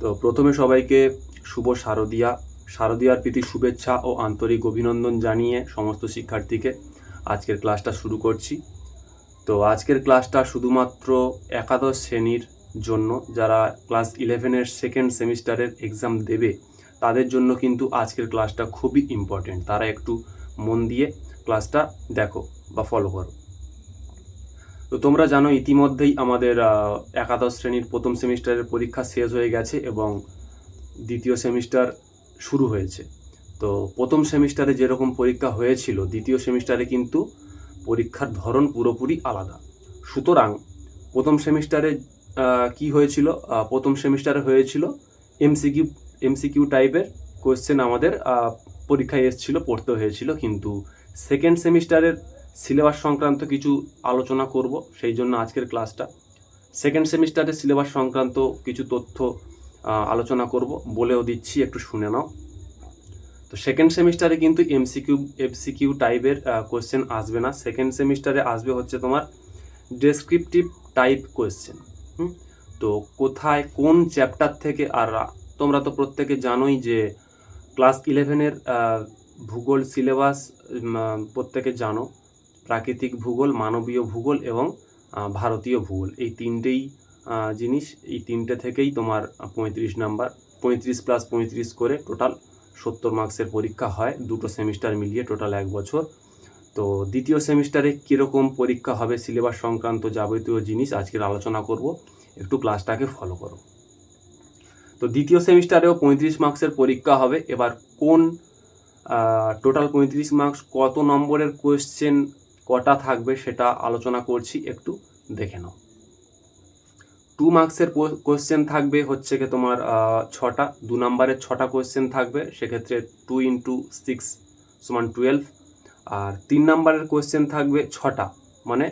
তো প্রথমে সবাইকে শুভ শারদিয়া। শারদিয়ার প্রীতি, শুভেচ্ছা ও আন্তরিক অভিনন্দন জানিয়ে সমস্ত শিক্ষার্থীকে আজকের ক্লাসটা শুরু করছি। তো আজকের ক্লাসটা শুধুমাত্র একাদশ শ্রেণির জন্য, যারা ক্লাস ইলেভেনের সেকেন্ড সেমিস্টারের এক্সাম দেবে, তাদের জন্য কিন্তু আজকের ক্লাসটা খুবই ইম্পর্টেন্ট তারা একটু মন দিয়ে ক্লাসটা দেখো বা ফলো করো। তো তোমরা জানো ইতিমধ্যেই আমাদের একাদশ শ্রেণির প্রথম সেমিস্টারের পরীক্ষা শেষ হয়ে গেছে এবং দ্বিতীয় সেমিস্টার শুরু হয়েছে। তো প্রথম সেমিস্টারে যেরকম পরীক্ষা হয়েছিল, দ্বিতীয় সেমিস্টারে কিন্তু পরীক্ষার ধরন পুরোপুরি আলাদা। সুতরাং প্রথম সেমিস্টারে কি হয়েছিল? প্রথম সেমিস্টারে হয়েছিল এমসিকিউ এমসিকিউ টাইপের কোয়েশ্চেন আমাদের পরীক্ষায় এসেছিল, পড়তে হয়েছিল। কিন্তু সেকেন্ড সেমিস্টারের সিলেবাস সংক্রান্ত কিছু আলোচনা করব, সেই জন্য আজকের ক্লাসটা। সেকেন্ড সেমিস্টারের সিলেবাস সংক্রান্ত কিছু তথ্য আলোচনা করব, বলেও দিচ্ছি, একটু শুনে নাও। তো সেকেন্ড সেমিস্টারে কিন্তু এমসিকিউ এফসিকিউ টাইপের কোয়েশ্চেন আসবে না। সেকেন্ড সেমিস্টারে আসবে হচ্ছে তোমার ডেসক্রিপটিভ টাইপ কোয়েশ্চেন হুম? তো কোথায়, কোন চ্যাপ্টার থেকে আর তোমরা তো প্রত্যেকে জানোই যে ক্লাস ইলেভেনের ভূগোল সিলেবাস প্রত্যেকে জানো। প্রাকৃতিক ভূগোল, মানবীয় ভূগোল এবং ভারতীয় ভূগোল। এই তিনটেই জিনিস, এই তিনটে থেকেই তোমার পঁয়ত্রিশ নাম্বার, পঁয়ত্রিশ প্লাস পঁয়ত্রিশ করে টোটাল সত্তর মার্কসের পরীক্ষা হয়। দুটো সেমিস্টার মিলিয়ে টোটাল এক বছর। তো দ্বিতীয় সেমিস্টারে কীরকম পরীক্ষা হবে সিলেবাস সংক্রান্ত যাবতীয় জিনিস আজকের আলোচনা করব। একটু ক্লাসটাকে ফলো করো। তো দ্বিতীয় সেমিস্টারেও পঁয়ত্রিশ মার্কসের পরীক্ষা হবে। এবার কোন টোটাল পঁয়ত্রিশ মার্কস কত নম্বরের কোয়েশ্চেন কটা থাকবে সেটা আলোচনা করছি, একটু দেখে নাও। টু মার্কসের কোয়েশ্চেন থাকবে হচ্ছে কি তোমার ছটা, দু নম্বরের ছটা কোয়েশ্চেন থাকবে, সেক্ষেত্রে টু ইন্টু সিক্স সমান টুয়েলভ আর তিন নম্বরের কোয়েশ্চেন থাকবে ছটা মানে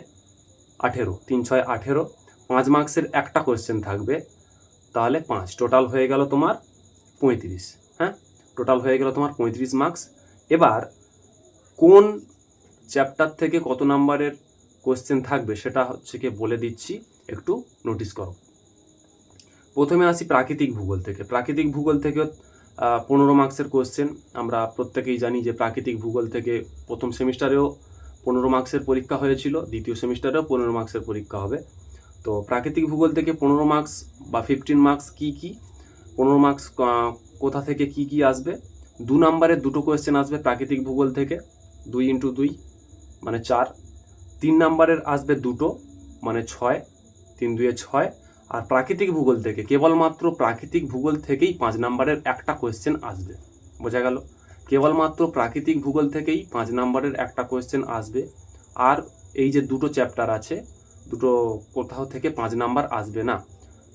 আঠেরো, তিন, ছয়, আঠেরো, পাঁচ মার্কসের একটা কোয়েশ্চেন থাকবে, তাহলে পাঁচ টোটাল হয়ে গেল তোমার পঁয়ত্রিশ হ্যাঁ? টোটাল হয়ে গেল তোমার পঁয়ত্রিশ মার্কস এবার কোন চ্যাপ্টার থেকে কত নাম্বারের কোয়েশ্চেন থাকবে সেটা হচ্ছে কি বলে দিচ্ছি, একটু নোটিস করো। প্রথমে আসি প্রাকৃতিক ভূগোল থেকে। প্রাকৃতিক ভূগোল থেকে পনেরো মার্কসের কোয়েশ্চেন আমরা প্রত্যেকেই জানি যে প্রাকৃতিক ভূগোল থেকে প্রথম সেমিস্টারেও পনেরো মার্কসের পরীক্ষা হয়েছিল, দ্বিতীয় সেমিস্টারেও পনেরো মার্কসের পরীক্ষা হবে। তো প্রাকৃতিক ভূগোল থেকে পনেরো মার্কস বা ফিফটিন মার্কস কি কি? পনেরো মার্কস কোথা থেকে কি কি আসবে? দু নম্বরের দুটো কোয়েশ্চেন আসবে প্রাকৃতিক ভূগোল থেকে, দুই ইন্টু দুই। মানে চার। তিন নম্বরের আসবে দুটো মানে ছয়, তিন দুয়ে ছয়। আর প্রাকৃতিক ভূগোল থেকে, কেবলমাত্র প্রাকৃতিক ভূগোল থেকেই পাঁচ নম্বরের একটা কোয়েশ্চেন আসবে। বোঝা গেল? কেবলমাত্র প্রাকৃতিক ভূগোল থেকেই পাঁচ নম্বরের একটা কোয়েশ্চেন আসবে। আর এই যে দুটো চ্যাপ্টার আছে, দুটো কোথাও থেকে পাঁচ নাম্বার আসবে না।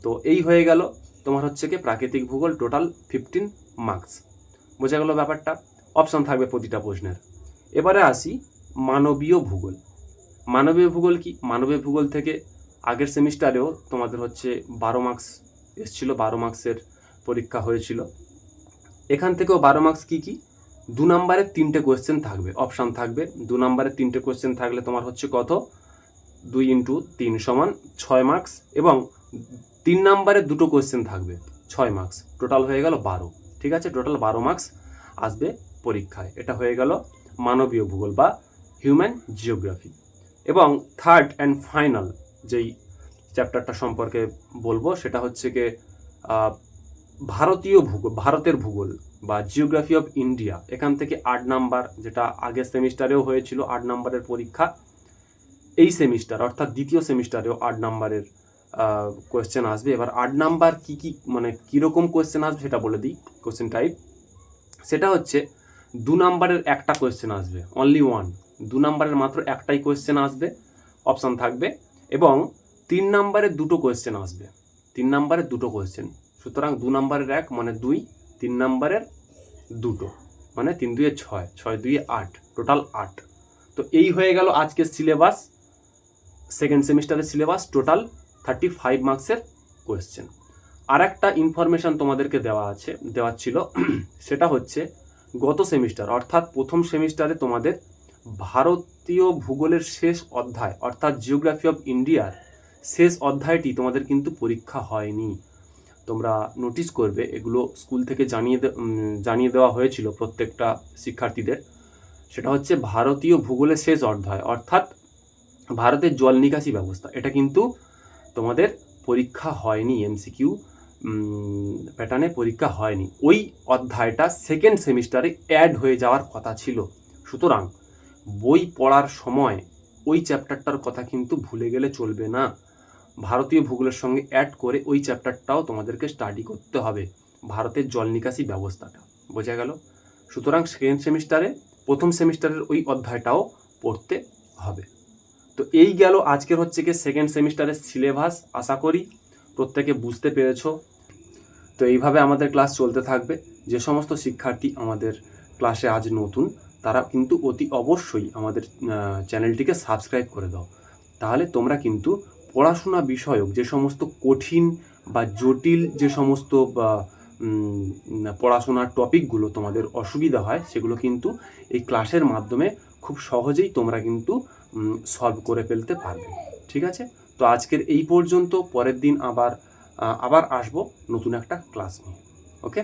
তো এই হয়ে গেল তোমার হচ্ছে কি প্রাকৃতিক ভূগোল টোটাল ফিফটিন মার্কস বোঝা গেল ব্যাপারটা? অপশন থাকবে প্রতিটা প্রশ্নের। এবারে আসি মানবীয় ভূগোল। মানবীয় ভূগোল কি? মানবীয় ভূগোল থেকে আগের সেমিস্টারেও তোমাদের হচ্ছে বারো মার্কস এসছিল, বারো মার্কসের পরীক্ষা হয়েছিল। এখান থেকেও বারো মার্কস কী কী? দু নম্বরের তিনটে কোয়েশ্চেন থাকবে অপশান থাকবে। দু নম্বরের তিনটে কোয়েশ্চেন থাকলে তোমার হচ্ছে কত? দুই ইন্টু তিন সমান ছয় মার্কস এবং তিন নম্বরে দুটো কোয়েশ্চেন থাকবে, ছয় মার্কস টোটাল হয়ে গেল বারো, ঠিক আছে? টোটাল বারো মার্কস আসবে পরীক্ষায়। এটা হয়ে গেল মানবীয় ভূগোল বা হিউম্যান জিওগ্রাফি এবং থার্ড অ্যান্ড ফাইনাল যেই চ্যাপ্টারটা সম্পর্কে বলব, সেটা হচ্ছে কি ভারতীয় ভূগোল, ভারতের ভূগোল বা জিওগ্রাফি অফ ইন্ডিয়া এখান থেকে আট নাম্বার, যেটা আগের সেমিস্টারেও হয়েছিল, আট নাম্বারের পরীক্ষা। এই সেমিস্টার, অর্থাৎ দ্বিতীয় সেমিস্টারেও আট নাম্বারের কোয়েশ্চেন আসবে। এবার আট নাম্বার কি কি মানে কীরকম কোয়েশ্চেন আসবে সেটা বলে দিই কোয়েশ্চেন টাইপ সেটা হচ্ছে, দু নাম্বারের একটা কোয়েশ্চেন আসবে অনলি ওয়ান দু নাম্বারের মাত্র একটাই কোয়েশ্চেন আসবে অপশান থাকবে এবং তিন নাম্বারের দুটো কোয়েশ্চেন আসবে। তিন নাম্বারের দুটো কোয়েশ্চেন সুতরাং দু নাম্বারের এক মানে দুই, তিন নাম্বারের দুটো মানে তিন দুয়ে ছয় ছয় দুয়ে আট টোটাল আট। তো এই হয়ে গেল আজকের সিলেবাস সেকেন্ড সেমিস্টারের সিলেবাস টোটাল থার্টি ফাইভ মার্কসের কোয়েশ্চেন আর একটা ইনফরমেশান তোমাদেরকে দেওয়া আছে, দেওয়া ছিল, সেটা হচ্ছে গত সেমিস্টার অর্থাৎ প্রথম সেমিস্টারে তোমাদের ভারতীয় ভূগোলের শেষ অধ্যায়, অর্থাৎ জিওগ্রাফি অফ ইন্ডিয়ার শেষ অধ্যায়টি তোমাদের কিন্তু পরীক্ষা হয়নি। তোমরা নোটিস করবে, এগুলো স্কুল থেকে জানিয়ে জানিয়ে দেওয়া হয়েছিল প্রত্যেকটা শিক্ষার্থীদের। সেটা হচ্ছে ভারতীয় ভূগোলের শেষ অধ্যায়, অর্থাৎ ভারতের জল নিকাশি ব্যবস্থা। এটা কিন্তু তোমাদের পরীক্ষা হয়নি এমসিকিউ প্যাটার্নে পরীক্ষা হয়নি। ওই অধ্যায়টা সেকেন্ড সেমিস্টারে অ্যাড হয়ে যাওয়ার কথা ছিল। সুতরাং বই পড়ার সময় ওই চ্যাপ্টারটার কথা কিন্তু ভুলে গেলে চলবে না। ভারতীয় ভূগোলের সঙ্গে অ্যাড করে ওই চ্যাপ্টারটাও তোমাদেরকে স্টাডি করতে হবে। ভারতের জল নিকাশি ব্যবস্থাটা, বোঝা গেল? সুতরাং সেকেন্ড সেমিস্টারে প্রথম সেমিস্টারের ওই অধ্যায়টাও পড়তে হবে। তো এই গেল আজকের হচ্ছে কি সেকেন্ড সেমিস্টারের সিলেবাস আশা করি প্রত্যেকে বুঝতে পেরেছ। তো এইভাবে আমাদের ক্লাস চলতে থাকবে। যে সমস্ত শিক্ষার্থী আমাদের ক্লাসে আজ নতুন তারা কিন্তু অতি অবশ্যই আমাদের চ্যানেলটিকে সাবস্ক্রাইব করে দাও। তাহলে তোমরা কিন্তু পড়াশোনা বিষয়ক যে সমস্ত কঠিন বা জটিল যে সমস্ত পড়াশোনার টপিকগুলো তোমাদের অসুবিধা হয়, সেগুলো কিন্তু এই ক্লাসের মাধ্যমে খুব সহজেই তোমরা কিন্তু সলভ করে ফেলতে পারবে। ঠিক আছে? তো আজকের এই পর্যন্ত, পরের দিন আবার আবার আসব নতুন একটা ক্লাস নিয়ে। ওকে?